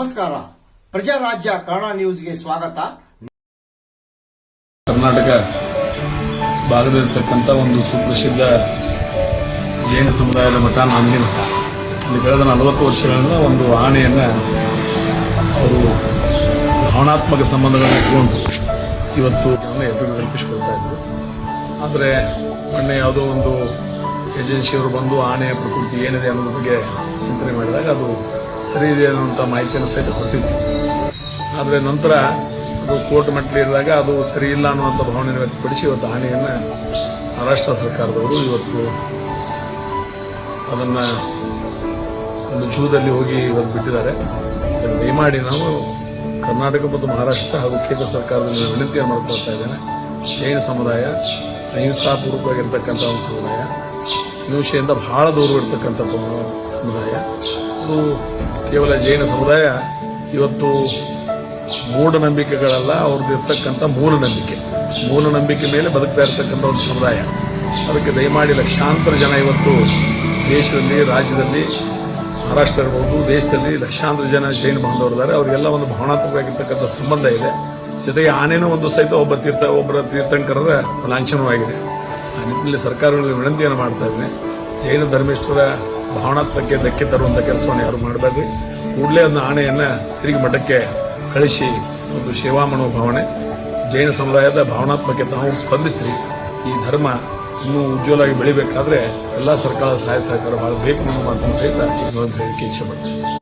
ನಮಸ್ಕಾರ. ಪ್ರಜಾರಾಜ್ಯ ಕನ್ನಡ ನ್ಯೂಸ್ಗೆ ಸ್ವಾಗತ. ಕರ್ನಾಟಕ ಭಾಗದಲ್ಲಿರ್ತಕ್ಕಂಥ ಒಂದು ಸುಪ್ರಸಿದ್ಧ ಜೈನ ಸಮುದಾಯದ ಮಠ ನಾಂದಿ ಮಠ. ಅಲ್ಲಿ ಕಳೆದ ನಲವತ್ತು ವರ್ಷಗಳಿಂದ ಒಂದು ಆಣೆಯನ್ನು ಅವರು ಭಾವನಾತ್ಮಕ ಸಂಬಂಧಗಳನ್ನು ಇಟ್ಕೊಂಡು ಇವತ್ತು ಎದುರು ಕಲ್ಪಿಸಿಕೊಳ್ತಾ ಇದ್ರು ಆದರೆ ಮೊನ್ನೆ ಯಾವುದೋ ಒಂದು ಏಜೆನ್ಸಿಯವರು ಬಂದು ಆನೆಯ ಪ್ರಕೃತಿ ಏನಿದೆ ಅನ್ನೋದ್ರ ಬಗ್ಗೆ ಚಿಂತನೆ ಮಾಡಿದಾಗ ಅದು ಸರಿ ಇದೆ ಅನ್ನುವಂಥ ಮಾಹಿತಿಯನ್ನು ಸಹಿತ ಕೊಟ್ಟಿದ್ವಿ. ಆದರೆ ನಂತರ ಅದು ಕೋರ್ಟ್ ಮೆಟ್ಟಲಿರಿದಾಗ ಅದು ಸರಿ ಇಲ್ಲ ಅನ್ನುವಂಥ ಭಾವನೆಯನ್ನು ವ್ಯಕ್ತಪಡಿಸಿ ಇವತ್ತು ಆಣೆಯನ್ನು ಮಹಾರಾಷ್ಟ್ರ ಸರ್ಕಾರದವರು ಇವತ್ತು ಅದನ್ನು ಒಂದು ಜೂದಲ್ಲಿ ಹೋಗಿ ಇವತ್ತು ಬಿಟ್ಟಿದ್ದಾರೆ. ದಯಮಾಡಿ ನಾವು ಕರ್ನಾಟಕ ಮತ್ತು ಮಹಾರಾಷ್ಟ್ರ ಹಾಗೂ ಕೇಂದ್ರ ಸರ್ಕಾರದಲ್ಲಿ ನಾನು ವಿನಂತಿಯನ್ನು ಮಾಡ್ಕೊಳ್ತಾ ಇದ್ದೇನೆ. ಜೈನ ಸಮುದಾಯ, ಅಹಿಂಸಾಪೂರ್ವಕವಾಗಿರ್ತಕ್ಕಂಥ ಒಂದು ಸಮುದಾಯ ಹಿಂಸೆಯಿಂದ ಬಹಳ ದೂರವಿರ್ತಕ್ಕಂಥ ಸಮುದಾಯ. ಅದು ಕೇವಲ ಜೈನ ಸಮುದಾಯ, ಇವತ್ತು ಮೂಢನಂಬಿಕೆಗಳಲ್ಲ, ಅವ್ರದ್ದು ಇರ್ತಕ್ಕಂಥ ಮೂಢನಂಬಿಕೆ. ಮೂಢನಂಬಿಕೆ ಮೇಲೆ ಬದುಕ್ತಾ ಇರ್ತಕ್ಕಂಥ ಒಂದು ಸಮುದಾಯ. ಅದಕ್ಕೆ ದಯಮಾಡಿ ಲಕ್ಷಾಂತರ ಜನ ಇವತ್ತು ದೇಶದಲ್ಲಿ, ರಾಜ್ಯದಲ್ಲಿ, ಮಹಾರಾಷ್ಟ್ರ ಇರ್ಬೋದು, ದೇಶದಲ್ಲಿ ಲಕ್ಷಾಂತರ ಜನ ಜೈನ ಬಾಂಧವರಿದ್ದಾರೆ. ಅವರಿಗೆಲ್ಲ ಒಂದು ಭಾವನಾತ್ಮಕವಾಗಿರ್ತಕ್ಕಂಥ ಸಂಬಂಧ ಇದೆ. ಜೊತೆಗೆ ಆನೆಯೂ ಒಂದು ಸಹಿತ ಒಬ್ಬ ತೀರ್ಥ, ಒಬ್ಬರ ತೀರ್ಥಂಕರದ ಲಾಂಛನವಾಗಿದೆ ಆ ನಿಟ್ಟಿನಲ್ಲಿ ಸರ್ಕಾರಗಳಿಗೆ ವಿನಂತಿಯನ್ನು ಮಾಡ್ತಾ ಇದ್ದೀನಿ. ಜೈನ ಧರ್ಮೇಶ್ವರ ಭಾವನಾತ್ಮಕ್ಕೆ ಧಕ್ಕೆ ತರುವಂಥ ಕೆಲಸವನ್ನು ಯಾರು ಮಾಡಬೇಡ್ರಿ ಕೂಡಲೇ ಒಂದು ಆಣೆಯನ್ನು ತಿರುಗಿ ಮಠಕ್ಕೆ ಕಳಿಸಿ ಒಂದು ಸೇವಾ ಮನೋಭಾವನೆ. ಜೈನ ಸಮುದಾಯದ ಭಾವನಾತ್ಮಕ್ಕೆ ತಾವು ಸ್ಪಂದಿಸಿರಿ. ಈ ಧರ್ಮ ಇನ್ನೂ ಉಜ್ವಲವಾಗಿ ಬೆಳಿಬೇಕಾದ್ರೆ ಎಲ್ಲ ಸರ್ಕಾರದ ಸಹಾಯ ಸಹಕಾರ ಬೇಕು ಅನ್ನೋ ಮಾತನ್ನು ಸಹಿತ ಇಚ್ಛೆ ಪಡ್ತೀನಿ